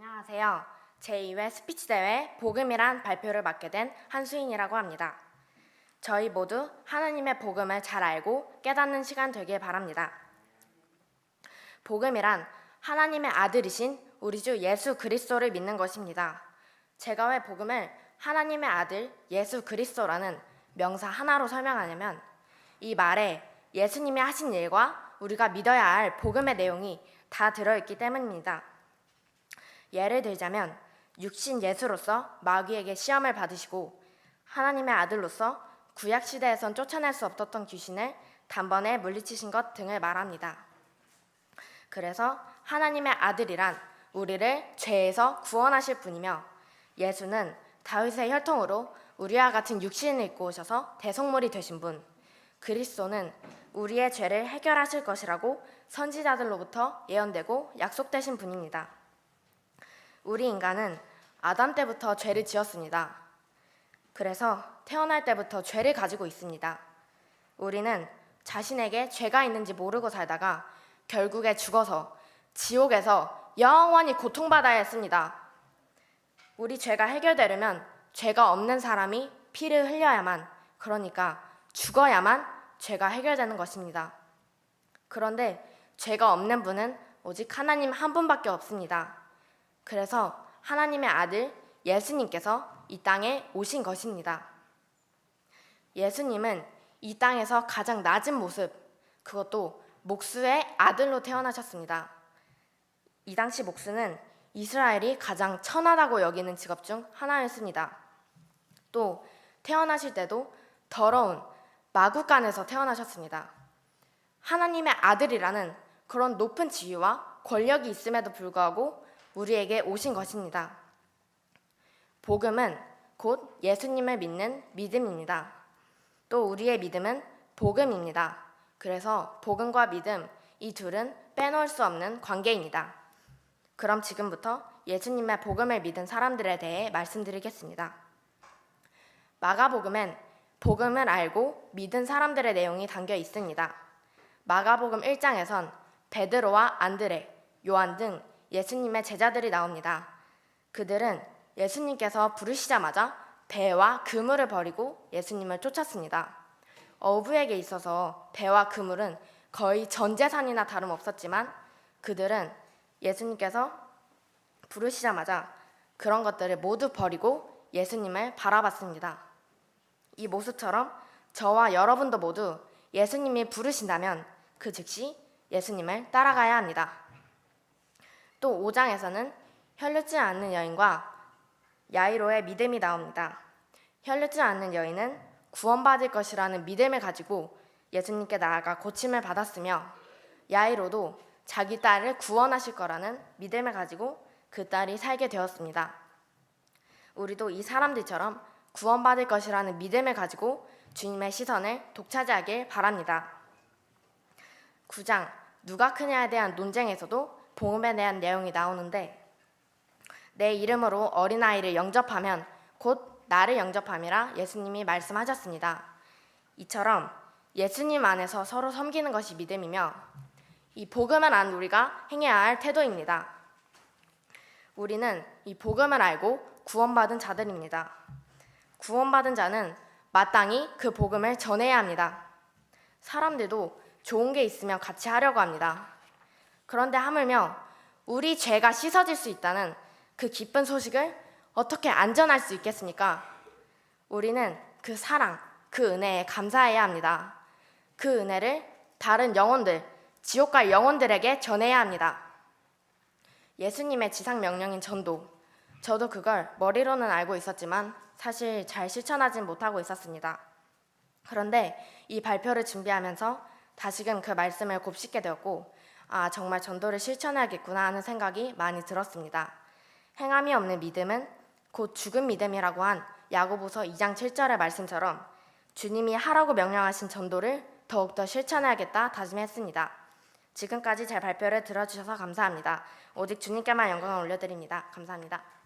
안녕하세요. 제2회 스피치 대회 복음이란 발표를 맡게 된 한수인이라고 합니다. 저희 모두 하나님의 복음을 잘 알고 깨닫는 시간 되길 바랍니다. 복음이란 하나님의 아들이신 우리 주 예수 그리스도를 믿는 것입니다. 제가 왜 복음을 하나님의 아들 예수 그리스도라는 명사 하나로 설명하냐면 이 말에 예수님이 하신 일과 우리가 믿어야 할 복음의 내용이 다 들어있기 때문입니다. 예를 들자면 육신 예수로서 마귀에게 시험을 받으시고 하나님의 아들로서 구약 시대에선 쫓아낼 수 없었던 귀신을 단번에 물리치신 것 등을 말합니다. 그래서 하나님의 아들이란 우리를 죄에서 구원하실 분이며 예수는 다윗의 혈통으로 우리와 같은 육신을 입고 오셔서 대속물이 되신 분. 그리스도는 우리의 죄를 해결하실 것이라고 선지자들로부터 예언되고 약속되신 분입니다. 우리 인간은 아담 때부터 죄를 지었습니다. 그래서 태어날 때부터 죄를 가지고 있습니다. 우리는 자신에게 죄가 있는지 모르고 살다가 결국에 죽어서 지옥에서 영원히 고통받아야 했습니다. 우리 죄가 해결되려면 죄가 없는 사람이 피를 흘려야만, 그러니까 죽어야만 죄가 해결되는 것입니다. 그런데 죄가 없는 분은 오직 하나님 한 분밖에 없습니다. 그래서 하나님의 아들 예수님께서 이 땅에 오신 것입니다. 예수님은 이 땅에서 가장 낮은 모습, 그것도 목수의 아들로 태어나셨습니다. 이 당시 목수는 이스라엘이 가장 천하다고 여기는 직업 중 하나였습니다. 또 태어나실 때도 더러운 마구간에서 태어나셨습니다. 하나님의 아들이라는 그런 높은 지위와 권력이 있음에도 불구하고 우리에게 오신 것입니다. 복음은 곧 예수님을 믿는 믿음입니다. 또 우리의 믿음은 복음입니다. 그래서 복음과 믿음 이 둘은 빼놓을 수 없는 관계입니다. 그럼 지금부터 예수님의 복음을 믿은 사람들에 대해 말씀드리겠습니다. 마가복음엔 복음을 알고 믿은 사람들의 내용이 담겨 있습니다. 마가복음 1장에선 베드로와 안드레, 요한 등 예수님의 제자들이 나옵니다. 그들은 예수님께서 부르시자마자 배와 그물을 버리고 예수님을 쫓았습니다. 어부에게 있어서 배와 그물은 거의 전 재산이나 다름없었지만 그들은 예수님께서 부르시자마자 그런 것들을 모두 버리고 예수님을 바라봤습니다. 이 모습처럼 저와 여러분도 모두 예수님이 부르신다면 그 즉시 예수님을 따라가야 합니다. 또 5장에서는 혈류지 않는 여인과 야이로의 믿음이 나옵니다. 혈류지 않는 여인은 구원받을 것이라는 믿음을 가지고 예수님께 나아가 고침을 받았으며 야이로도 자기 딸을 구원하실 거라는 믿음을 가지고 그 딸이 살게 되었습니다. 우리도 이 사람들처럼 구원받을 것이라는 믿음을 가지고 주님의 시선을 독차지하길 바랍니다. 9장 누가 크냐에 대한 논쟁에서도 복음에 대한 내용이 나오는데 내 이름으로 어린아이를 영접하면 곧 나를 영접함이라 예수님이 말씀하셨습니다. 이처럼 예수님 안에서 서로 섬기는 것이 믿음이며 이 복음을 안 우리가 행해야 할 태도입니다. 우리는 이 복음을 알고 구원받은 자들입니다. 구원받은 자는 마땅히 그 복음을 전해야 합니다. 사람들도 좋은 게 있으면 같이 하려고 합니다. 그런데 하물며 우리 죄가 씻어질 수 있다는 그 기쁜 소식을 어떻게 안전할 수 있겠습니까? 우리는 그 사랑, 그 은혜에 감사해야 합니다. 그 은혜를 다른 영혼들, 지옥 갈 영혼들에게 전해야 합니다. 예수님의 지상 명령인 전도. 저도 그걸 머리로는 알고 있었지만 사실 잘 실천하진 못하고 있었습니다. 그런데 이 발표를 준비하면서 다시금 그 말씀을 곱씹게 되었고, 아, 정말 전도를 실천해야겠구나 하는 생각이 많이 들었습니다. 행함이 없는 믿음은 곧 죽은 믿음이라고 한 야고보서 2장 7절의 말씀처럼 주님이 하라고 명령하신 전도를 더욱더 실천해야겠다 다짐했습니다. 지금까지 제 발표를 들어주셔서 감사합니다. 오직 주님께만 영광을 올려드립니다. 감사합니다.